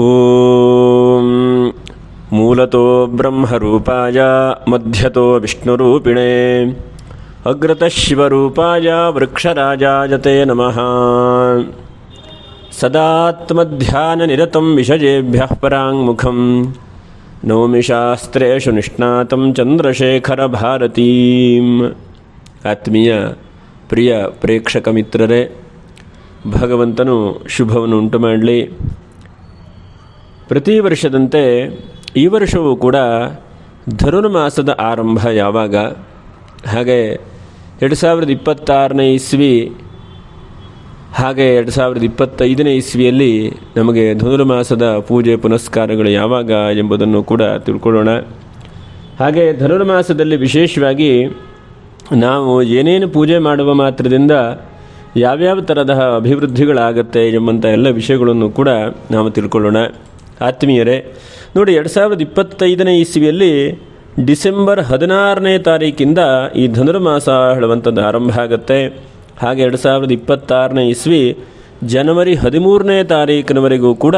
ॐ मूलतो ब्रह्मरूपाय मध्यतो विष्णुरूपिणे अग्रतः शिवरूपाय वृक्षराजाय ते नमः सदात्मध्याननिरतं विषजेभ्यः पराङ्मुखं नौमि ಶಾಸ್ತ್ರೇಷು ನಿಷ್ಣಾತಂ ಚಂದ್ರಶೇಖರಭಾರತೀಂ ಆತ್ಮೀಯ ಪ್ರಿಯ ಪ್ರೇಕ್ಷಕ ಮಿತ್ರರೇ ಭಗವಂತನು ಶುಭವನ್ನು ಉಂಟು ಮಾಡಲಿ ಪ್ರತಿ ವರ್ಷದಂತೆ ಈ ವರ್ಷವೂ ಕೂಡ ಧನುರ್ಮಾಸದ ಆರಂಭ ಯಾವಾಗ? ಹಾಗೆ ಎರಡು ಸಾವಿರದ ಇಪ್ಪತ್ತಾರನೇ ಇಸ್ವಿ, ಹಾಗೆ ಎರಡು ಸಾವಿರದ ಇಪ್ಪತ್ತೈದನೇ ಇಸ್ವಿಯಲ್ಲಿ ನಮಗೆ ಧನುರ್ಮಾಸದ ಪೂಜೆ ಪುನಸ್ಕಾರಗಳು ಯಾವಾಗ ಎಂಬುದನ್ನು ಕೂಡ ತಿಳ್ಕೊಳ್ಳೋಣ. ಹಾಗೆ ಧನುರ್ಮಾಸದಲ್ಲಿ ವಿಶೇಷವಾಗಿ ನಾವು ಏನೇನು ಪೂಜೆ ಮಾಡುವ ಮಾತ್ರದಿಂದ ಯಾವ್ಯಾವ ಥರದ ಅಭಿವೃದ್ಧಿಗಳಾಗತ್ತೆ ಎಂಬಂಥ ಎಲ್ಲ ವಿಷಯಗಳನ್ನು ಕೂಡ ನಾವು ತಿಳ್ಕೊಳ್ಳೋಣ. ಆತ್ಮೀಯರೇ, ನೋಡಿ ಎರಡು ಸಾವಿರದ ಇಪ್ಪತ್ತೈದನೇ ಇಸ್ವಿಯಲ್ಲಿ ಡಿಸೆಂಬರ್ ಹದಿನಾರನೇ ತಾರೀಕಿಂದ ಈ ಧನುರ್ಮಾಸ ಹೇಳುವಂಥದ್ದು ಆರಂಭ ಆಗುತ್ತೆ. ಹಾಗೆ ಎರಡು ಸಾವಿರದ ಇಪ್ಪತ್ತಾರನೇ ಇಸ್ವಿ ಜನವರಿ ಹದಿಮೂರನೇ ತಾರೀಕಿನವರೆಗೂ ಕೂಡ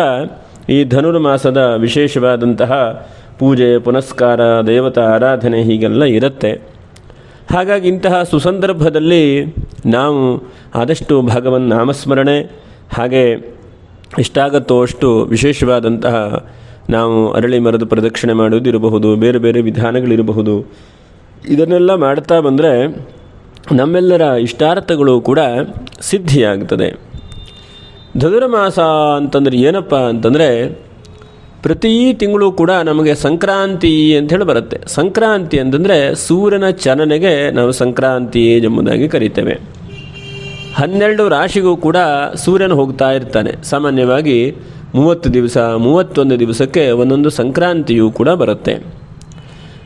ಈ ಧನುರ್ಮಾಸದ ವಿಶೇಷವಾದಂತಹ ಪೂಜೆ, ಪುನಸ್ಕಾರ, ದೇವತಾ ಆರಾಧನೆ ಹೀಗೆಲ್ಲ ಇರುತ್ತೆ. ಹಾಗಾಗಿ ಇಂತಹ ಸುಸಂದರ್ಭದಲ್ಲಿ ನಾವು ಆದಷ್ಟು ಭಗವನ್ ನಾಮಸ್ಮರಣೆ ಹಾಗೆ ಎಷ್ಟಾಗತ್ತೋ ಅಷ್ಟು ವಿಶೇಷವಾದಂತಹ ನಾವು ಅರಳಿ ಮರದ ಪ್ರದಕ್ಷಿಣೆ ಮಾಡುವುದಿರಬಹುದು, ಬೇರೆ ಬೇರೆ ವಿಧಾನಗಳಿರಬಹುದು. ಇದನ್ನೆಲ್ಲ ಮಾಡ್ತಾ ಬಂದರೆ ನಮ್ಮೆಲ್ಲರ ಇಷ್ಟಾರ್ಥಗಳು ಕೂಡ ಸಿದ್ಧಿಯಾಗ್ತದೆ. ಧನುರ್ಮಾಸ ಅಂತಂದರೆ ಏನಪ್ಪ ಅಂತಂದರೆ ಪ್ರತಿ ತಿಂಗಳು ಕೂಡ ನಮಗೆ ಸಂಕ್ರಾಂತಿ ಅಂಥೇಳಿ ಬರುತ್ತೆ. ಸಂಕ್ರಾಂತಿ ಅಂತಂದರೆ ಸೂರ್ಯನ ಚಲನೆಗೆ ನಾವು ಸಂಕ್ರಾಂತಿ ಎಂಬುದಾಗಿ ಕರಿತೇವೆ. ಹನ್ನೆರಡು ರಾಶಿಗೂ ಕೂಡ ಸೂರ್ಯನ ಹೋಗ್ತಾ ಇರ್ತಾನೆ. ಸಾಮಾನ್ಯವಾಗಿ ಮೂವತ್ತು ದಿವಸ, ಮೂವತ್ತೊಂದು ದಿವಸಕ್ಕೆ ಒಂದೊಂದು ಸಂಕ್ರಾಂತಿಯೂ ಕೂಡ ಬರುತ್ತೆ.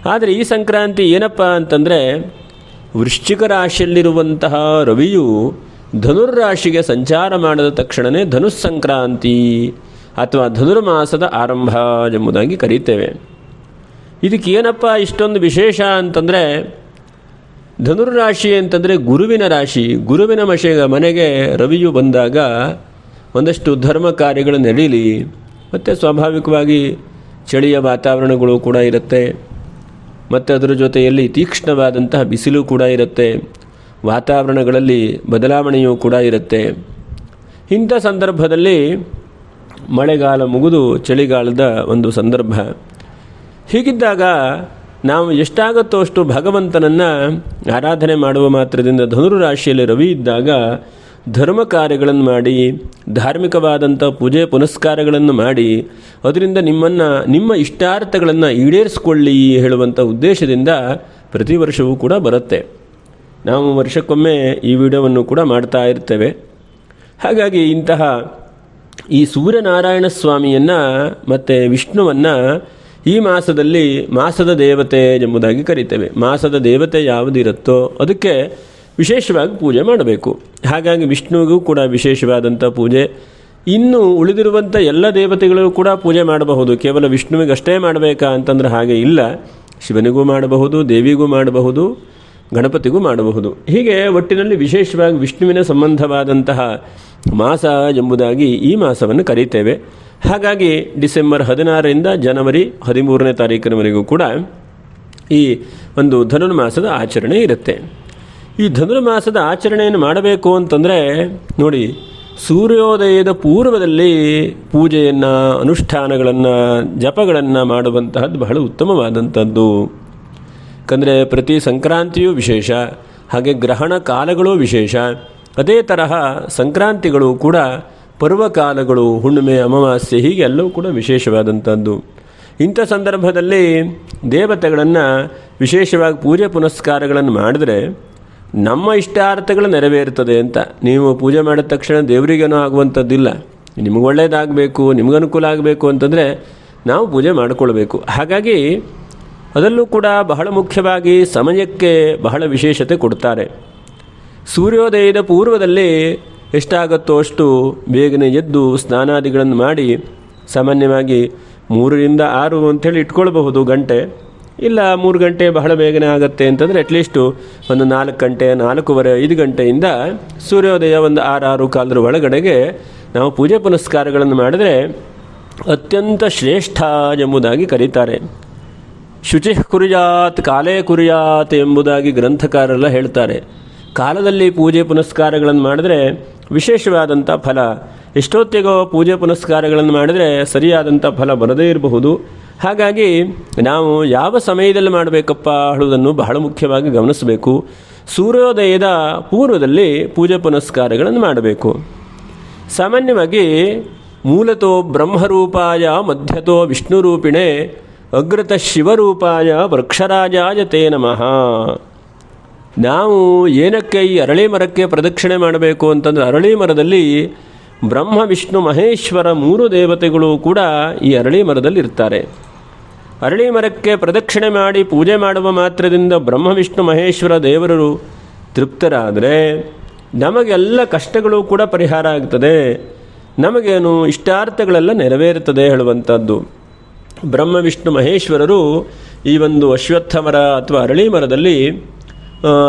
ಆದರೆ ಈ ಸಂಕ್ರಾಂತಿ ಏನಪ್ಪ ಅಂತಂದರೆ, ವೃಶ್ಚಿಕ ರಾಶಿಯಲ್ಲಿರುವಂತಹ ರವಿಯು ಧನುರ್ರಾಶಿಗೆ ಸಂಚಾರ ಮಾಡಿದ ತಕ್ಷಣವೇ ಧನುಸ್ ಸಂಕ್ರಾಂತಿ ಅಥವಾ ಧನುರ್ಮಾಸದ ಆರಂಭ ಎಂಬುದಾಗಿ ಕರೀತೇವೆ. ಇದಕ್ಕೆ ಏನಪ್ಪ ಇಷ್ಟೊಂದು ವಿಶೇಷ ಅಂತಂದರೆ ಧನುರ್ರಾಶಿ ಅಂತಂದರೆ ಗುರುವಿನ ರಾಶಿ. ಗುರುವಿನ ಮಶೆಗ ಮನೆಗೆ ರವಿಯು ಬಂದಾಗ ಒಂದಷ್ಟು ಧರ್ಮ ಕಾರ್ಯಗಳು ನಡೀಲಿ. ಮತ್ತು ಸ್ವಾಭಾವಿಕವಾಗಿ ಚಳಿಯ ವಾತಾವರಣಗಳು ಕೂಡ ಇರುತ್ತೆ. ಮತ್ತು ಅದರ ಜೊತೆಯಲ್ಲಿ ತೀಕ್ಷ್ಣವಾದಂತಹ ಬಿಸಿಲು ಕೂಡ ಇರುತ್ತೆ. ವಾತಾವರಣಗಳಲ್ಲಿ ಬದಲಾವಣೆಯೂ ಕೂಡ ಇರುತ್ತೆ. ಇಂಥ ಸಂದರ್ಭದಲ್ಲಿ ಮಳೆಗಾಲ ಮುಗಿದು ಚಳಿಗಾಲದ ಒಂದು ಸಂದರ್ಭ. ಹೀಗಿದ್ದಾಗ ನಾವು ಎಷ್ಟಾಗುತ್ತೋ ಅಷ್ಟು ಭಗವಂತನನ್ನು ಆರಾಧನೆ ಮಾಡುವ ಮಾತ್ರದಿಂದ ಧನುರು ರಾಶಿಯಲ್ಲಿ ರವಿ ಇದ್ದಾಗ ಧರ್ಮ ಕಾರ್ಯಗಳನ್ನು ಮಾಡಿ ಧಾರ್ಮಿಕವಾದಂಥ ಪೂಜೆ ಪುನಸ್ಕಾರಗಳನ್ನು ಮಾಡಿ, ಅದರಿಂದ ನಿಮ್ಮನ್ನು, ನಿಮ್ಮ ಇಷ್ಟಾರ್ಥಗಳನ್ನು ಈಡೇರಿಸಿಕೊಳ್ಳಿ ಹೇಳುವಂಥ ಉದ್ದೇಶದಿಂದ ಪ್ರತಿ ವರ್ಷವೂ ಕೂಡ ಬರುತ್ತೆ. ನಾವು ವರ್ಷಕ್ಕೊಮ್ಮೆ ಈ ವಿಡಿಯೋವನ್ನು ಕೂಡ ಮಾಡ್ತಾ ಇರ್ತೇವೆ. ಹಾಗಾಗಿ ಇಂತಹ ಈ ಸೂರ್ಯನಾರಾಯಣ ಸ್ವಾಮಿಯನ್ನು ಮತ್ತು ವಿಷ್ಣುವನ್ನು ಈ ಮಾಸದಲ್ಲಿ ಮಾಸದ ದೇವತೆ ಎಂಬುದಾಗಿ ಕರಿತೇವೆ. ಮಾಸದ ದೇವತೆ ಯಾವುದಿರುತ್ತೋ ಅದಕ್ಕೆ ವಿಶೇಷವಾಗಿ ಪೂಜೆ ಮಾಡಬೇಕು. ಹಾಗಾಗಿ ವಿಷ್ಣುವಿಗೂ ಕೂಡ ವಿಶೇಷವಾದಂಥ ಪೂಜೆ. ಇನ್ನು ಉಳಿದಿರುವಂಥ ಎಲ್ಲ ದೇವತೆಗಳಿಗೂ ಕೂಡ ಪೂಜೆ ಮಾಡಬಹುದು. ಕೇವಲ ವಿಷ್ಣುವಿಗಷ್ಟೇ ಮಾಡಬೇಕಾ ಅಂತಂದ್ರೆ ಹಾಗೆ ಇಲ್ಲ. ಶಿವನಿಗೂ ಮಾಡಬಹುದು, ದೇವಿಗೂ ಮಾಡಬಹುದು, ಗಣಪತಿಗೂ ಮಾಡಬಹುದು. ಹೀಗೆ ಒಟ್ಟಿನಲ್ಲಿ ವಿಶೇಷವಾಗಿ ವಿಷ್ಣುವಿನ ಸಂಬಂಧವಾದಂತಹ ಮಾಸ ಎಂಬುದಾಗಿ ಈ ಮಾಸವನ್ನು ಕರೀತೇವೆ. ಹಾಗಾಗಿ ಡಿಸೆಂಬರ್ ಹದಿನಾರರಿಂದ ಜನವರಿ ಹದಿಮೂರನೇ ತಾರೀಕಿನವರೆಗೂ ಕೂಡ ಈ ಒಂದು ಧನುರ್ಮಾಸದ ಆಚರಣೆ ಇರುತ್ತೆ. ಈ ಧನುರ್ಮಾಸದ ಆಚರಣೆಯನ್ನು ಮಾಡಬೇಕು ಅಂತಂದರೆ ನೋಡಿ, ಸೂರ್ಯೋದಯದ ಪೂರ್ವದಲ್ಲಿ ಪೂಜೆಯನ್ನು, ಅನುಷ್ಠಾನಗಳನ್ನು, ಜಪಗಳನ್ನು ಮಾಡುವಂತಹದ್ದು ಬಹಳ ಉತ್ತಮವಾದಂಥದ್ದು ಯಾಕಂದರೆ ಪ್ರತಿ ಸಂಕ್ರಾಂತಿಯೂ ವಿಶೇಷ, ಹಾಗೆ ಗ್ರಹಣ ಕಾಲಗಳೂ ವಿಶೇಷ, ಅದೇ ತರಹ ಸಂಕ್ರಾಂತಿಗಳು ಕೂಡ ಪರ್ವಕಾಲಗಳು, ಹುಣ್ಣಿಮೆ, ಅಮಾವಾಸ್ಯೆ ಹೀಗೆ ಎಲ್ಲವೂ ಕೂಡ ವಿಶೇಷವಾದಂಥದ್ದು ಇಂಥ ಸಂದರ್ಭದಲ್ಲಿ ದೇವತೆಗಳನ್ನು ವಿಶೇಷವಾಗಿ ಪೂಜೆ ಪುನಸ್ಕಾರಗಳನ್ನು ಮಾಡಿದರೆ ನಮ್ಮ ಇಷ್ಟಾರ್ಥಗಳು ನೆರವೇರ್ತದೆ ಅಂತ ನೀವು ಪೂಜೆ ಮಾಡಿದ ತಕ್ಷಣ ದೇವರಿಗೇನೋ ಆಗುವಂಥದ್ದಿಲ್ಲ ನಿಮಗೆ ಒಳ್ಳೆಯದಾಗಬೇಕು ನಿಮ್ಗೆ ಅನುಕೂಲ ಆಗಬೇಕು ಅಂತಂದರೆ ನಾವು ಪೂಜೆ ಮಾಡಿಕೊಳ್ಬೇಕು. ಹಾಗಾಗಿ ಅದರಲ್ಲೂ ಕೂಡ ಬಹಳ ಮುಖ್ಯವಾಗಿ ಸಮಯಕ್ಕೆ ಬಹಳ ವಿಶೇಷತೆ ಕೊಡ್ತಾರೆ. ಸೂರ್ಯೋದಯದ ಪೂರ್ವದಲ್ಲಿ ಎಷ್ಟಾಗುತ್ತೋ ಅಷ್ಟು ಬೇಗನೆ ಎದ್ದು ಸ್ನಾನಾದಿಗಳನ್ನು ಮಾಡಿ ಸಾಮಾನ್ಯವಾಗಿ ಮೂರರಿಂದ ಆರು ಅಂಥೇಳಿ ಇಟ್ಕೊಳ್ಬಹುದು ಗಂಟೆ. ಇಲ್ಲ ಮೂರು ಗಂಟೆ ಬಹಳ ಬೇಗನೆ ಆಗುತ್ತೆ ಅಂತಂದರೆ ಅಟ್ಲೀಸ್ಟು ಒಂದು ನಾಲ್ಕು ಗಂಟೆ, ನಾಲ್ಕೂವರೆ, ಐದು ಗಂಟೆಯಿಂದ ಸೂರ್ಯೋದಯ ಒಂದು ಆರು ಆರು ಕಾಲದ ಒಳಗಡೆಗೆ ನಾವು ಪೂಜೆ ಪುನಸ್ಕಾರಗಳನ್ನು ಮಾಡಿದರೆ ಅತ್ಯಂತ ಶ್ರೇಷ್ಠ ಎಂಬುದಾಗಿ ಕರೀತಾರೆ. ಶುಚಿ ಕುರಿಯಾತ್, ಕಾಲೇ ಕುರಿಯಾತ್ ಎಂಬುದಾಗಿ ಗ್ರಂಥಕಾರರೆಲ್ಲ ಹೇಳ್ತಾರೆ. ಕಾಲದಲ್ಲಿ ಪೂಜೆ ಪುನಸ್ಕಾರಗಳನ್ನು ಮಾಡಿದ್ರೆ ವಿಶೇಷವಾದಂಥ ಫಲ. ಎಷ್ಟೊತ್ತಿಗೋ ಪೂಜೆ ಪುನಸ್ಕಾರಗಳನ್ನು ಮಾಡಿದರೆ ಸರಿಯಾದಂಥ ಫಲ ಬರದೇ ಇರಬಹುದು. ಹಾಗಾಗಿ ನಾವು ಯಾವ ಸಮಯದಲ್ಲಿ ಮಾಡಬೇಕಪ್ಪ ಹೇಳುವುದನ್ನು ಬಹಳ ಮುಖ್ಯವಾಗಿ ಗಮನಿಸಬೇಕು. ಸೂರ್ಯೋದಯದ ಪೂರ್ವದಲ್ಲಿ ಪೂಜೆ ಪುನಸ್ಕಾರಗಳನ್ನು ಮಾಡಬೇಕು. ಸಾಮಾನ್ಯವಾಗಿ ಮೂಲತೋ ಬ್ರಹ್ಮರೂಪಾಯ ಮಧ್ಯತೋ ವಿಷ್ಣುರೂಪಿಣೆ ಅಗ್ರತ ಶಿವರೂಪಾಯ ವೃಕ್ಷರಾಜಾಯ ತೇ ನಮಃ. ನಾವು ಏನಕ್ಕೆ ಈ ಅರಳಿ ಮರಕ್ಕೆ ಪ್ರದಕ್ಷಿಣೆ ಮಾಡಬೇಕು ಅಂತಂದರೆ ಅರಳಿ ಮರದಲ್ಲಿ ಬ್ರಹ್ಮ, ವಿಷ್ಣು, ಮಹೇಶ್ವರ ಮೂರು ದೇವತೆಗಳು ಕೂಡ ಈ ಅರಳಿ ಮರದಲ್ಲಿ ಇರ್ತಾರೆ ಅರಳಿ ಮರಕ್ಕೆ ಪ್ರದಕ್ಷಿಣೆ ಮಾಡಿ ಪೂಜೆ ಮಾಡುವ ಮಾತ್ರದಿಂದ ಬ್ರಹ್ಮ, ವಿಷ್ಣು, ಮಹೇಶ್ವರ ದೇವರು ತೃಪ್ತರಾದರೆ ನಮಗೆಲ್ಲ ಕಷ್ಟಗಳು ಕೂಡ ಪರಿಹಾರ ಆಗ್ತದೆ. ನಮಗೇನು ಇಷ್ಟಾರ್ಥಗಳೆಲ್ಲ ನೆರವೇರುತ್ತದೆ ಹೇಳುವಂಥದ್ದು. ಬ್ರಹ್ಮ, ವಿಷ್ಣು, ಮಹೇಶ್ವರರು ಈ ಒಂದು ಅಶ್ವತ್ಥ ಮರ ಅಥವಾ ಅರಳಿ ಮರದಲ್ಲಿ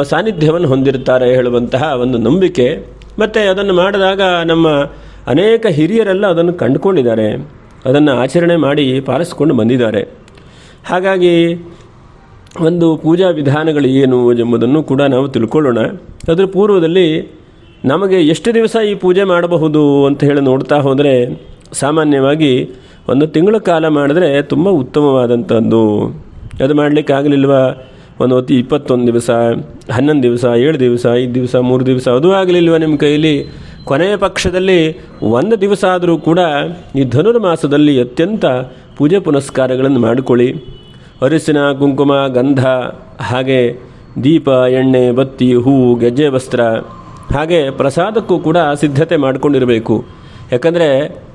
ಸಾನ್ನಿಧ್ಯವನ್ನು ಹೊಂದಿರುತ್ತಾರೆ ಹೇಳುವಂತಹ ಒಂದು ನಂಬಿಕೆ. ಮತ್ತು ಅದನ್ನು ಮಾಡಿದಾಗ ನಮ್ಮ ಅನೇಕ ಹಿರಿಯರೆಲ್ಲ ಅದನ್ನು ಕಂಡುಕೊಂಡಿದ್ದಾರೆ. ಅದನ್ನು ಆಚರಣೆ ಮಾಡಿ ಪಾಲಿಸ್ಕೊಂಡು ಬಂದಿದ್ದಾರೆ. ಹಾಗಾಗಿ ಒಂದು ಪೂಜಾ ವಿಧಾನಗಳು ಏನು ಎಂಬುದನ್ನು ಕೂಡ ನಾವು ತಿಳ್ಕೊಳ್ಳೋಣ. ಅದರ ಪೂರ್ವದಲ್ಲಿ ನಮಗೆ ಎಷ್ಟು ದಿವಸ ಈ ಪೂಜೆ ಮಾಡಬಹುದು ಅಂತ ಹೇಳಿ ನೋಡ್ತಾ ಹೋದರೆ ಸಾಮಾನ್ಯವಾಗಿ ಒಂದು ತಿಂಗಳ ಕಾಲ ಮಾಡಿದ್ರೆ ತುಂಬ ಉತ್ತಮವಾದಂಥದ್ದು ಅದು ಮಾಡ್ಲಿಕ್ಕೆ ಆಗಲಿಲ್ವ ಒಂದು ಹೊತ್ತು ಇಪ್ಪತ್ತೊಂದು ದಿವಸ, ಹನ್ನೊಂದು ದಿವಸ, ಏಳು ದಿವಸ, ಐದು ದಿವಸ, ಮೂರು ದಿವಸ ಅದು ಆಗಲಿಲ್ವ ನಿಮ್ಮ ಕೈಯಲ್ಲಿ? ಕೊನೆಯ ಪಕ್ಷದಲ್ಲಿ ಒಂದು ದಿವಸ ಆದರೂ ಕೂಡ ಈ ಧನುರ್ಮಾಸದಲ್ಲಿ ಅತ್ಯಂತ ಪೂಜೆ ಪುನಸ್ಕಾರಗಳನ್ನು ಮಾಡಿಕೊಳ್ಳಿ. ಅರಿಸಿನ, ಕುಂಕುಮ, ಗಂಧ, ಹಾಗೆ ದೀಪ, ಎಣ್ಣೆ, ಬತ್ತಿ, ಹೂವು, ಗೆಜ್ಜೆ, ವಸ್ತ್ರ, ಹಾಗೆ ಪ್ರಸಾದಕ್ಕೂ ಕೂಡ ಸಿದ್ಧತೆ ಮಾಡಿಕೊಂಡಿರಬೇಕು. ಯಾಕಂದರೆ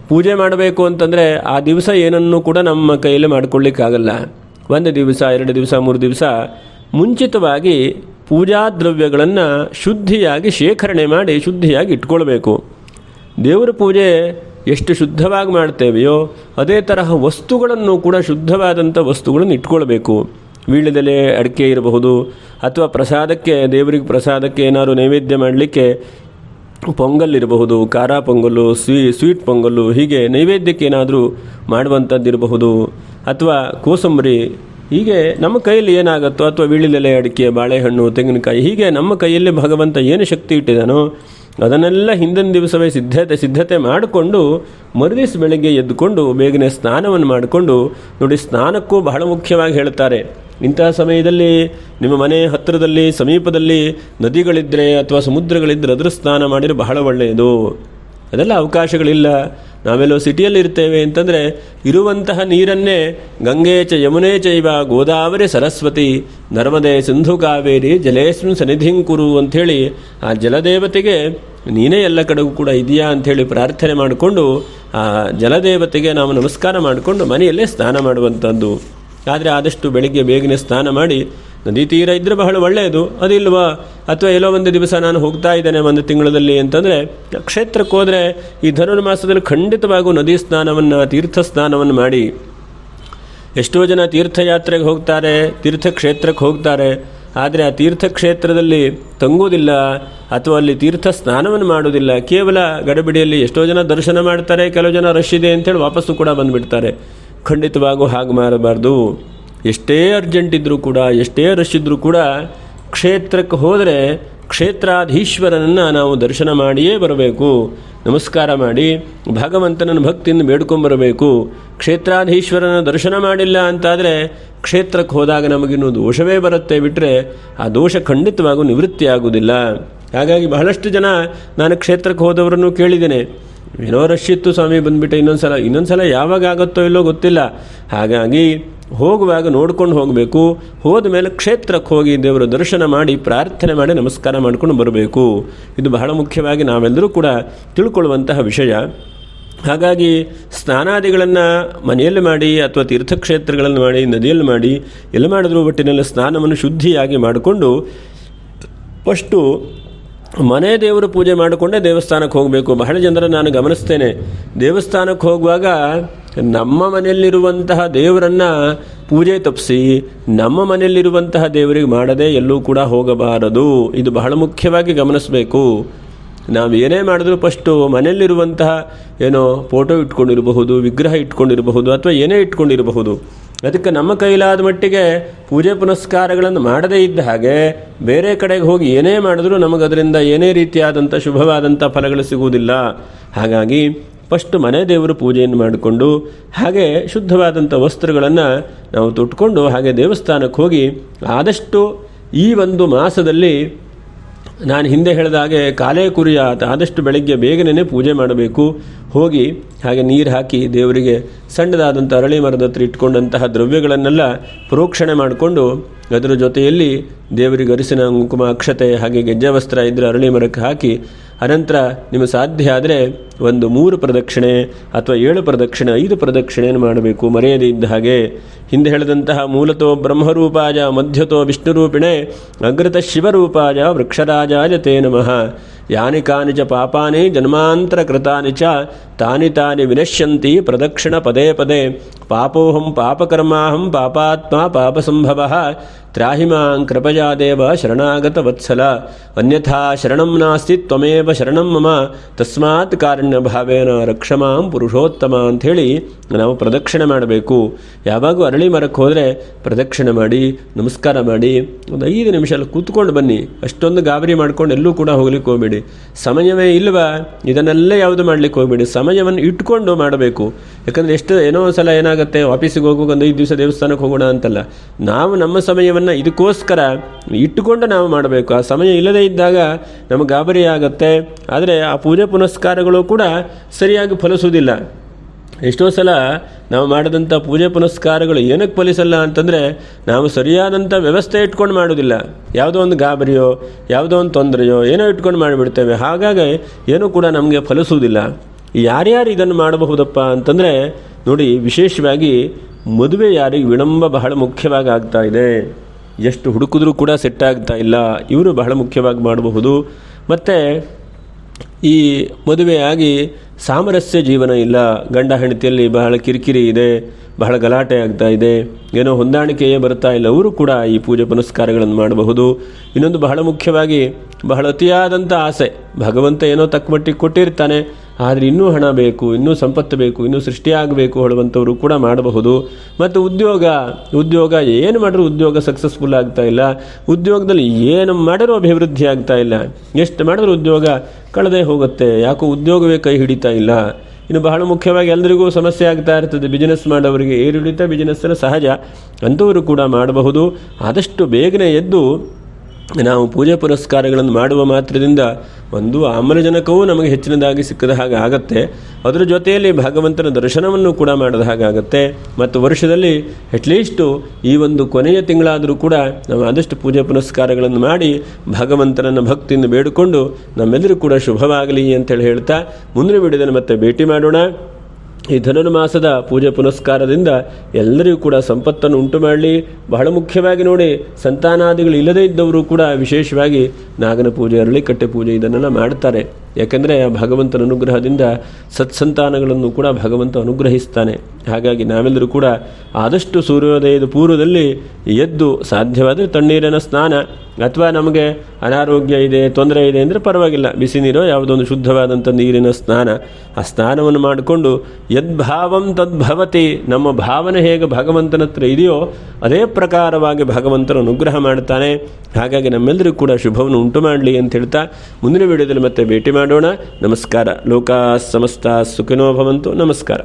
ಪೂಜೆ ಮಾಡಬೇಕು ಅಂತಂದರೆ ಆ ದಿವಸ ಏನನ್ನು ಕೂಡ ನಮ್ಮ ಕೈಯಲ್ಲಿ ಮಾಡಿಕೊಳ್ಳಿಕ್ಕಾಗಲ್ಲ. ಒಂದು ದಿವಸ, ಎರಡು ದಿವಸ, ಮೂರು ದಿವಸ ಮುಂಚಿತವಾಗಿ ಪೂಜಾ ದ್ರವ್ಯಗಳನ್ನು ಶುದ್ಧಿಯಾಗಿ ಶೇಖರಣೆ ಮಾಡಿ ಶುದ್ಧಿಯಾಗಿ ಇಟ್ಕೊಳ್ಬೇಕು. ದೇವರ ಪೂಜೆ ಎಷ್ಟು ಶುದ್ಧವಾಗಿ ಮಾಡ್ತೇವೆಯೋ ಅದೇ ತರಹ ವಸ್ತುಗಳನ್ನು ಕೂಡ ಶುದ್ಧವಾದಂಥ ವಸ್ತುಗಳನ್ನು ಇಟ್ಕೊಳ್ಬೇಕು. ವೀಳ್ಯದೆಲೆ, ಅಡಿಕೆ ಇರಬಹುದು ಅಥವಾ ಪ್ರಸಾದಕ್ಕೆ, ದೇವರಿಗೆ ಪ್ರಸಾದಕ್ಕೆ ಏನಾದರೂ ನೈವೇದ್ಯ ಮಾಡಲಿಕ್ಕೆ ಪೊಂಗಲ್ ಇರಬಹುದು, ಖಾರ ಪೊಂಗಲ್ಲು, ಸ್ವೀ, ಸ್ವೀಟ್ ಪೊಂಗಲ್ಲು ಹೀಗೆ ನೈವೇದ್ಯಕ್ಕೆ ಏನಾದರೂ ಮಾಡುವಂಥದ್ದಿರಬಹುದು ಅಥವಾ ಕೋಸಂಬರಿ ಹೀಗೆ ನಮ್ಮ ಕೈಯಲ್ಲಿ ಏನಾಗುತ್ತೋ ಅಥವಾ ವೀಳಿಲೆಲೆ ಅಡಿಕೆ ಬಾಳೆಹಣ್ಣು, ತೆಂಗಿನಕಾಯಿ, ಹೀಗೆ ನಮ್ಮ ಕೈಯಲ್ಲಿ ಭಗವಂತ ಏನು ಶಕ್ತಿ ಇಟ್ಟಿದ್ದಾನೋ ಅದನ್ನೆಲ್ಲ ಹಿಂದಿನ ದಿವಸವೇ ಸಿದ್ಧತೆ ಸಿದ್ಧತೆ ಮಾಡಿಕೊಂಡು ಮರುದಿಸ ಬೆಳಗ್ಗೆ ಎದ್ದುಕೊಂಡು ಬೇಗನೆ ಸ್ನಾನವನ್ನು ಮಾಡಿಕೊಂಡು ನೋಡಿ ಸ್ನಾನಕ್ಕೂ ಬಹಳ ಮುಖ್ಯವಾಗಿ ಹೇಳ್ತಾರೆ ಇಂತಹ ಸಮಯದಲ್ಲಿ ನಿಮ್ಮ ಮನೆ ಹತ್ತಿರದಲ್ಲಿ, ಸಮೀಪದಲ್ಲಿ ನದಿಗಳಿದ್ದರೆ ಅಥವಾ ಸಮುದ್ರಗಳಿದ್ದರೆ ಅದರ ಸ್ನಾನ ಮಾಡಿದರೆ ಬಹಳ ಒಳ್ಳೆಯದು. ಅದೆಲ್ಲ ಅವಕಾಶಗಳಿಲ್ಲ. ನಾವೆಲ್ಲೋ ಸಿಟಿಯಲ್ಲಿರ್ತೇವೆ ಅಂತಂದರೆ ಇರುವಂತಹ ನೀರನ್ನೇ ಗಂಗೆ ಚ ಯಮುನೇ ಚೈವ ಗೋದಾವರಿ ಸರಸ್ವತಿ ನರ್ಮದೆ ಸಿಂಧು ಕಾವೇರಿ ಜಲೇಸ್ಮಿನ್ ಸನ್ನಿಧಿಂಕುರು ಅಂಥೇಳಿ ಆ ಜಲದೇವತೆಗೆ ನೀನೇ ಎಲ್ಲ ಕಡೆಗೂ ಕೂಡ ಇದೆಯಾ ಅಂಥೇಳಿ ಪ್ರಾರ್ಥನೆ ಮಾಡಿಕೊಂಡು ಆ ಜಲದೇವತೆಗೆ ನಾವು ನಮಸ್ಕಾರ ಮಾಡಿಕೊಂಡು ಮನೆಯಲ್ಲೇ ಸ್ನಾನ ಮಾಡುವಂಥದ್ದು. ಆದರೆ ಆದಷ್ಟು ಬೆಳಿಗ್ಗೆ ಬೇಗನೆ ಸ್ನಾನ ಮಾಡಿ ನದಿ ತೀರ ಇದ್ದರೆ ಬಹಳ ಒಳ್ಳೆಯದು. ಅದಿಲ್ವಾ? ಅಥವಾ ಎಲ್ಲೋ ಒಂದು ದಿವಸ ನಾನು ಹೋಗ್ತಾ ಇದ್ದೇನೆ ಒಂದು ತಿಂಗಳಲ್ಲಿ ಅಂತಂದರೆ, ಕ್ಷೇತ್ರಕ್ಕೆ ಹೋದರೆ ಈ ಧನುರ್ಮಾಸದಲ್ಲಿ ಖಂಡಿತವಾಗೂ ನದಿ ಸ್ನಾನವನ್ನು, ತೀರ್ಥ ಸ್ನಾನವನ್ನು ಮಾಡಿ. ಎಷ್ಟೋ ಜನ ತೀರ್ಥಯಾತ್ರೆಗೆ ಹೋಗ್ತಾರೆ, ತೀರ್ಥಕ್ಷೇತ್ರಕ್ಕೆ ಹೋಗ್ತಾರೆ. ಆದರೆ ಆ ತೀರ್ಥಕ್ಷೇತ್ರದಲ್ಲಿ ತಂಗುವುದಿಲ್ಲ ಅಥವಾ ಅಲ್ಲಿ ತೀರ್ಥ ಸ್ನಾನವನ್ನು ಮಾಡುವುದಿಲ್ಲ ಕೇವಲ ಗಡಬಿಡಿಯಲ್ಲಿ ಎಷ್ಟೋ ಜನ ದರ್ಶನ ಮಾಡ್ತಾರೆ, ಕೆಲವು ಜನ ರಶ್ ಇದೆ ಅಂತೇಳಿ ವಾಪಸ್ಸು ಕೂಡ ಬಂದುಬಿಡ್ತಾರೆ. ಖಂಡಿತವಾಗೂ ಹಾಗೆ ಮಾಡಬಾರ್ದು. ಎಷ್ಟೇ ಅರ್ಜೆಂಟ್ ಇದ್ದರೂ ಕೂಡ, ಎಷ್ಟೇ ರಶ್ ಇದ್ದರೂ ಕೂಡ ಕ್ಷೇತ್ರಕ್ಕೆ ಹೋದರೆ ಕ್ಷೇತ್ರಾಧೀಶ್ವರನನ್ನು ನಾವು ದರ್ಶನ ಮಾಡಿಯೇ ಬರಬೇಕು. ನಮಸ್ಕಾರ ಮಾಡಿ, ಭಗವಂತನನ್ನು ಭಕ್ತಿಯಿಂದ ಬೇಡ್ಕೊಂಬರಬೇಕು ಕ್ಷೇತ್ರಾಧೀಶ್ವರನ ದರ್ಶನ ಮಾಡಿಲ್ಲ ಅಂತಾದರೆ ಕ್ಷೇತ್ರಕ್ಕೆ ಹೋದಾಗ ನಮಗಿನ್ನೂ ದೋಷವೇ ಬರುತ್ತೆ ಬಿಟ್ಟರೆ ಆ ದೋಷ ಖಂಡಿತವಾಗೂ ನಿವೃತ್ತಿಯಾಗುವುದಿಲ್ಲ. ಹಾಗಾಗಿ ಬಹಳಷ್ಟು ಜನ ನಾನು ಕ್ಷೇತ್ರಕ್ಕೆ ಹೋದವರನ್ನು ಕೇಳಿದ್ದೇನೆ. ಏನೋ ರಶ್ ಇತ್ತು ಸ್ವಾಮಿ ಬಂದ್ಬಿಟ್ಟೆ ಇನ್ನೊಂದ್ಸಲ ಇನ್ನೊಂದ್ಸಲ ಯಾವಾಗ ಆಗುತ್ತೋ ಇಲ್ಲೋ ಗೊತ್ತಿಲ್ಲ. ಹಾಗಾಗಿ ಹೋಗುವಾಗ ನೋಡ್ಕೊಂಡು ಹೋಗಬೇಕು. ಹೋದ ಮೇಲೆ ಕ್ಷೇತ್ರಕ್ಕೆ ಹೋಗಿ ದೇವರ ದರ್ಶನ ಮಾಡಿ, ಪ್ರಾರ್ಥನೆ ಮಾಡಿ ನಮಸ್ಕಾರ ಮಾಡ್ಕೊಂಡು ಬರಬೇಕು. ಇದು ಬಹಳ ಮುಖ್ಯವಾಗಿ ನಾವೆಲ್ಲರೂ ಕೂಡ ತಿಳ್ಕೊಳ್ಳುವಂತಹ ವಿಷಯ. ಹಾಗಾಗಿ ಸ್ನಾನಾದಿಗಳನ್ನು ಮನೆಯಲ್ಲಿ ಮಾಡಿ ಅಥವಾ ತೀರ್ಥಕ್ಷೇತ್ರಗಳನ್ನು ಮಾಡಿ, ನದಿಯಲ್ಲಿ ಮಾಡಿ, ಎಲ್ಲಿ ಮಾಡಿದ್ರು ಒಟ್ಟಿನಲ್ಲಿ ಸ್ನಾನವನ್ನು ಶುದ್ಧಿಯಾಗಿ ಮಾಡಿಕೊಂಡು, ಫಸ್ಟು ಮನೆ ದೇವರು ಪೂಜೆ ಮಾಡಿಕೊಂಡೇ ದೇವಸ್ಥಾನಕ್ಕೆ ಹೋಗಬೇಕು. ಬಹಳ ಜನರ ನಾನು ಗಮನಿಸ್ತೇನೆ. ದೇವಸ್ಥಾನಕ್ಕೆ ಹೋಗುವಾಗ ನಮ್ಮ ಮನೆಯಲ್ಲಿರುವಂತಹ ದೇವರನ್ನು ಪೂಜೆ ತಪ್ಪಿಸಿ ನಮ್ಮ ಮನೆಯಲ್ಲಿರುವಂತಹ ದೇವರಿಗೆ ಮಾಡದೆ ಎಲ್ಲೂ ಕೂಡ ಹೋಗಬಾರದು. ಇದು ಬಹಳ ಮುಖ್ಯವಾಗಿ ಗಮನಿಸಬೇಕು. ನಾವು ಏನೇ ಮಾಡಿದ್ರು ಫಸ್ಟು ಮನೆಯಲ್ಲಿರುವಂತಹ ಏನೋ ಫೋಟೋ ಇಟ್ಕೊಂಡಿರಬಹುದು, ವಿಗ್ರಹ ಇಟ್ಕೊಂಡಿರಬಹುದು ಅಥವಾ ಏನೇ ಇಟ್ಕೊಂಡಿರಬಹುದು. ಅದಕ್ಕೆ ನಮ್ಮ ಕೈಲಾದ ಮಟ್ಟಿಗೆ ಪೂಜೆ ಪುನಸ್ಕಾರಗಳನ್ನು ಮಾಡದೇ ಇದ್ದ ಹಾಗೆ ಬೇರೆ ಕಡೆಗೆ ಹೋಗಿ ಏನೇ ಮಾಡಿದ್ರೂ ನಮಗೆ ಅದರಿಂದ ಏನೇ ರೀತಿಯಾದಂಥ ಶುಭವಾದಂಥ ಫಲಗಳು ಸಿಗುವುದಿಲ್ಲ. ಹಾಗಾಗಿ ಫಸ್ಟ್ ಮನೆ ದೇವರು ಪೂಜೆಯನ್ನು ಮಾಡಿಕೊಂಡು ಹಾಗೆ ಶುದ್ಧವಾದಂಥ ವಸ್ತ್ರಗಳನ್ನು ನಾವು ತೊಟ್ಕೊಂಡು ಹಾಗೆ ದೇವಸ್ಥಾನಕ್ಕೆ ಹೋಗಿ ಆದಷ್ಟು ಈ ಒಂದು ಮಾಸದಲ್ಲಿ ನಾನು ಹಿಂದೆ ಹೇಳಿದ ಹಾಗೆ ಕಾಲೇ ಕುರಿಯ ಆದಷ್ಟು ಬೆಳಗ್ಗೆ ಬೇಗನೆ ಪೂಜೆ ಮಾಡಬೇಕು. ಹೋಗಿ ಹಾಗೆ ನೀರು ಹಾಕಿ ದೇವರಿಗೆ ಸಣ್ಣದಾದಂಥ ಅರಳಿ ಮರದ ಹತ್ರ ಇಟ್ಕೊಂಡಂತಹ ದ್ರವ್ಯಗಳನ್ನೆಲ್ಲ ಪ್ರೋಕ್ಷಣೆ ಮಾಡಿಕೊಂಡು ಅದರ ಜೊತೆಯಲ್ಲಿ ದೇವರಿಗೆ ಅರಿಸಿನ ಕುಂಕುಮ, ಅಕ್ಷತೆ ಹಾಗೆ ಗೆಜ್ಜೆ ವಸ್ತ್ರ ಇದ್ದರೆ ಅರಳಿ ಮರಕ್ಕೆ ಹಾಕಿ ಅನಂತರ ನಿಮಗೆ ಸಾಧ್ಯ ಆದರೆ ಒಂದು ಮೂರು ಪ್ರದಕ್ಷಿಣೆ ಅಥವಾ ಏಳು ಪ್ರದಕ್ಷಿಣೆ, ಐದು ಪ್ರದಕ್ಷಿಣೆಯನ್ನು ಮಾಡಬೇಕು. ಮರೆಯದೇ ಇದ್ದ ಹಾಗೆ ಹಿಂದೆ ಹೇಳಿದಂತಹ ಮೂಲತೋ ಬ್ರಹ್ಮರೂಪಾಯ ಮಧ್ಯತೋ ವಿಷ್ಣುರೂಪಿಣೆ ಅಗ್ರತ ಶಿವರೂಪಾಯ ವೃಕ್ಷರಾಜಾಯ ತೇ ನಮಃ. यानि कानि च पापानि जन्मान्तरकृतानि च तानि तानि विनश्यन्ति प्रदक्षिणपदे पदे पापोऽहं पापकर्माहं पापात्मा पापसम्भवः ಪಾಪಾತ್ಮ ಪಾಪಸಂಭವ ತ್ರಾಹಿ ಮಾಂ ಕೃಪಯಾ ದೇವ ಶರಣಾಗತ ವತ್ಸಲ ಅನ್ಯಥಾ ಶರಣಂ ನಾಸ್ತಿ ತ್ವಮೇವ ಶರಣಂ ಮಮ ತಸ್ಮಾತ್ ಕಾರಣ್ಯ ಭಾವೇನ ರಕ್ಷಮಾಂ ಪುರುಷೋತ್ತಮ ಅಂಥೇಳಿ ನಾವು ಪ್ರದಕ್ಷಿಣೆ ಮಾಡಬೇಕು. ಯಾವಾಗೂ ಅರಳಿ ಮರಕ್ಕೆ ಹೋದರೆ ಪ್ರದಕ್ಷಿಣೆ ಮಾಡಿ, ನಮಸ್ಕಾರ ಮಾಡಿ, ಒಂದು ಐದು ನಿಮಿಷ ಅಲ್ಲಿ ಕೂತ್ಕೊಂಡು ಬನ್ನಿ. ಅಷ್ಟೊಂದು ಗಾಬರಿ ಮಾಡ್ಕೊಂಡು ಎಲ್ಲೂ ಕೂಡ ಹೋಗ್ಲಿಕ್ಕೆ ಹೋಗಬೇಡಿ. ಸಮಯವೇ ಇಲ್ವಾ? ಇದನ್ನೆಲ್ಲ ಯಾವುದು ಮಾಡಲಿಕ್ಕೆ ಹೋಗಬೇಡಿ. ಸಮಯವನ್ನು ಇಟ್ಕೊಂಡು ಮಾಡಬೇಕು. ಯಾಕಂದರೆ ಎಷ್ಟು, ಏನೋ ಸಲ ಏನಾಗುತ್ತೆ, ಆಫೀಸಿಗೆ ಹೋಗುವಾಗ ಒಂದು ಐದು ದಿವಸ ದೇವಸ್ಥಾನಕ್ಕೆ ಹೋಗೋಣ ಅಂತಲ್ಲ. ನಾವು ನಮ್ಮ ಸಮಯವನ್ನು ಇದಕ್ಕೋಸ್ಕರ ಇಟ್ಟುಕೊಂಡು ನಾವು ಮಾಡಬೇಕು. ಆ ಸಮಯ ಇಲ್ಲದೇ ಇದ್ದಾಗ ನಮಗೆ ಗಾಬರಿ ಆಗುತ್ತೆ. ಆದರೆ ಆ ಪೂಜೆ ಪುನಸ್ಕಾರಗಳು ಕೂಡ ಸರಿಯಾಗಿ ಫಲಿಸುವುದಿಲ್ಲ. ಎಷ್ಟೋ ಸಲ ನಾವು ಮಾಡಿದಂಥ ಪೂಜೆ ಪುನಸ್ಕಾರಗಳು ಏನಕ್ಕೆ ಫಲಿಸಲ್ಲ ಅಂತಂದರೆ ನಾವು ಸರಿಯಾದಂಥ ವ್ಯವಸ್ಥೆ ಇಟ್ಕೊಂಡು ಮಾಡೋದಿಲ್ಲ ಯಾವುದೋ ಒಂದು ಗಾಬರಿಯೋ, ಯಾವುದೋ ಒಂದು ತೊಂದರೆಯೋ ಏನೋ ಇಟ್ಕೊಂಡು ಮಾಡಿಬಿಡ್ತೇವೆ. ಹಾಗಾಗಿ ಏನೂ ಕೂಡ ನಮಗೆ ಫಲಿಸುವುದಿಲ್ಲ. ಯಾರ್ಯಾರು ಇದನ್ನು ಮಾಡಬಹುದಪ್ಪ ಅಂತಂದರೆ ನೋಡಿ ವಿಶೇಷವಾಗಿ ಮದುವೆ ಯಾರಿಗೆ ವಿಳಂಬ ಬಹಳ ಮುಖ್ಯವಾಗಿ ಆಗ್ತಾ ಇದೆ. ಎಷ್ಟು ಹುಡುಕಿದ್ರೂ ಕೂಡ ಸೆಟ್ ಆಗ್ತಾ ಇಲ್ಲ. ಇವರು ಬಹಳ ಮುಖ್ಯವಾಗಿ ಮಾಡಬಹುದು. ಮತ್ತು ಈ ಮದುವೆಯಾಗಿ ಸಾಮರಸ್ಯ ಜೀವನ ಇಲ್ಲ. ಗಂಡ ಹೆಂಡತಿಯಲ್ಲಿ ಬಹಳ ಕಿರಿಕಿರಿ ಇದೆ, ಬಹಳ ಗಲಾಟೆ ಆಗ್ತಾ ಇದೆ. ಏನೋ ಹೊಂದಾಣಿಕೆಯೇ ಬರ್ತಾ ಇಲ್ಲ. ಅವರು ಕೂಡ ಈ ಪೂಜೆ ಪುನಸ್ಕಾರಗಳನ್ನು ಮಾಡಬಹುದು. ಇನ್ನೊಂದು ಬಹಳ ಮುಖ್ಯವಾಗಿ ಬಹಳ ಅತಿಯಾದಂಥ ಆಸೆ. ಭಗವಂತ ಏನೋ ತಕ್ಕಮಟ್ಟಿಗೆ ಕೊಟ್ಟಿರ್ತಾನೆ, ಆದರೆ ಇನ್ನೂ ಹಣ ಬೇಕು, ಇನ್ನೂ ಸಂಪತ್ತು ಬೇಕು, ಇನ್ನೂ ಸೃಷ್ಟಿಯಾಗಬೇಕು ಹೇಳುವಂಥವರು ಕೂಡ ಮಾಡಬಹುದು. ಮತ್ತು ಉದ್ಯೋಗ ಉದ್ಯೋಗ ಏನು ಮಾಡಿದ್ರು ಉದ್ಯೋಗ ಸಕ್ಸಸ್ಫುಲ್ ಆಗ್ತಾ ಇಲ್ಲ. ಉದ್ಯೋಗದಲ್ಲಿ ಏನು ಮಾಡಿದ್ರೂ ಅಭಿವೃದ್ಧಿ ಆಗ್ತಾ ಇಲ್ಲ. ಎಷ್ಟು ಮಾಡಿದ್ರೂ ಉದ್ಯೋಗ ಕಳೆದೇ ಹೋಗುತ್ತೆ, ಯಾಕೋ ಉದ್ಯೋಗವೇ ಕೈ ಹಿಡಿತಾ ಇಲ್ಲ. ಇನ್ನು ಬಹಳ ಮುಖ್ಯವಾಗಿ ಎಲ್ಲರಿಗೂ ಸಮಸ್ಯೆ ಆಗ್ತಾ ಇರ್ತದೆ ಬಿಸ್ನೆಸ್ ಮಾಡೋವರಿಗೆ ಏರಿಳಿತ ಬಿಸ್ನೆಸ್ಸನ್ನು ಸಹಜ. ಅಂಥವರು ಕೂಡ ಮಾಡಬಹುದು. ಆದಷ್ಟು ಬೇಗನೆ ಎದ್ದು ನಾವು ಪೂಜೆ ಪುರಸ್ಕಾರಗಳನ್ನು ಮಾಡುವ ಮಾತ್ರದಿಂದ ಒಂದು ಆಮ್ಲಜನಕವೂ ನಮಗೆ ಹೆಚ್ಚಿನದಾಗಿ ಸಿಕ್ಕದ ಹಾಗೆ ಆಗತ್ತೆ. ಅದರ ಜೊತೆಯಲ್ಲಿ ಭಗವಂತನ ದರ್ಶನವನ್ನು ಕೂಡ ಮಾಡಿದ ಹಾಗಾಗತ್ತೆ ಮತ್ತು ವರ್ಷದಲ್ಲಿ ಅಟ್ಲೀಸ್ಟು ಈ ಒಂದು ಕೊನೆಯ ತಿಂಗಳಾದರೂ ಕೂಡ ನಾವು ಆದಷ್ಟು ಪೂಜೆ ಪುನಸ್ಕಾರಗಳನ್ನು ಮಾಡಿ ಭಗವಂತನನ್ನು ಭಕ್ತಿಯಿಂದ ಬೇಡಿಕೊಂಡು ನಮ್ಮೆಲ್ಲರೂ ಕೂಡ ಶುಭವಾಗಲಿ ಅಂತೇಳಿ ಹೇಳ್ತಾ ಮುಂದಿನ ವಿಡಿಯೋದಲ್ಲಿ ಮತ್ತೆ ಭೇಟಿ ಮಾಡೋಣ. ಈ ಧನುರ್ಮಾಸದ ಪೂಜೆ ಪುನಸ್ಕಾರದಿಂದ ಎಲ್ಲರಿಗೂ ಕೂಡ ಸಂಪತ್ತನ್ನು ಉಂಟು ಮಾಡಲಿ ಬಹಳ ಮುಖ್ಯವಾಗಿ ನೋಡಿ, ಸಂತಾನಾದಿಗಳು ಇಲ್ಲದೇ ಇದ್ದವರು ಕೂಡ ವಿಶೇಷವಾಗಿ ನಾಗನ ಪೂಜೆ, ಅರಳಿಕಟ್ಟೆ ಪೂಜೆ ಇದನ್ನೆಲ್ಲ ಮಾಡ್ತಾರೆ. ಯಾಕೆಂದರೆ ಆ ಭಗವಂತನ ಅನುಗ್ರಹದಿಂದ ಸತ್ಸಂತಾನಗಳನ್ನು ಕೂಡ ಭಗವಂತ ಅನುಗ್ರಹಿಸ್ತಾನೆ. ಹಾಗಾಗಿ ನಾವೆಲ್ಲರೂ ಕೂಡ ಆದಷ್ಟು ಸೂರ್ಯೋದಯದ ಪೂರ್ವದಲ್ಲಿ ಎದ್ದು ಸಾಧ್ಯವಾದರೆ ತಣ್ಣೀರಿನ ಸ್ನಾನ. ಅಥವಾ ನಮಗೆ ಅನಾರೋಗ್ಯ ಇದೆ, ತೊಂದರೆ ಇದೆ ಅಂದರೆ ಪರವಾಗಿಲ್ಲ. ಬಿಸಿ ನೀರೋ ಯಾವುದೊಂದು ಶುದ್ಧವಾದಂಥ ನೀರಿನ ಸ್ನಾನ. ಆ ಸ್ನಾನವನ್ನು ಮಾಡಿಕೊಂಡು ಯದ್ಭಾವಂ ತದ್ಭವತಿ ನಮ್ಮ ಭಾವನೆ ಹೇಗೆ ಭಗವಂತನ ಹತ್ರ ಇದೆಯೋ ಅದೇ ಪ್ರಕಾರವಾಗಿ ಭಗವಂತನ ಅನುಗ್ರಹ ಮಾಡ್ತಾನೆ. ಹಾಗಾಗಿ ನಮ್ಮೆಲ್ಲರಿಗೂ ಕೂಡ ಶುಭವನ್ನು ಉಂಟು ಮಾಡಲಿ ಅಂತ ಹೇಳ್ತಾ ಮುಂದಿನ ವಿಡಿಯೋದಲ್ಲಿ ಮತ್ತೆ ಭೇಟಿ ಮಾಡೋಣ. ನಮಸ್ಕಾರ. ಲೋಕ ಸಮಸ್ತ ಸುಖಿನೋ ಭವಂತು. ನಮಸ್ಕಾರ.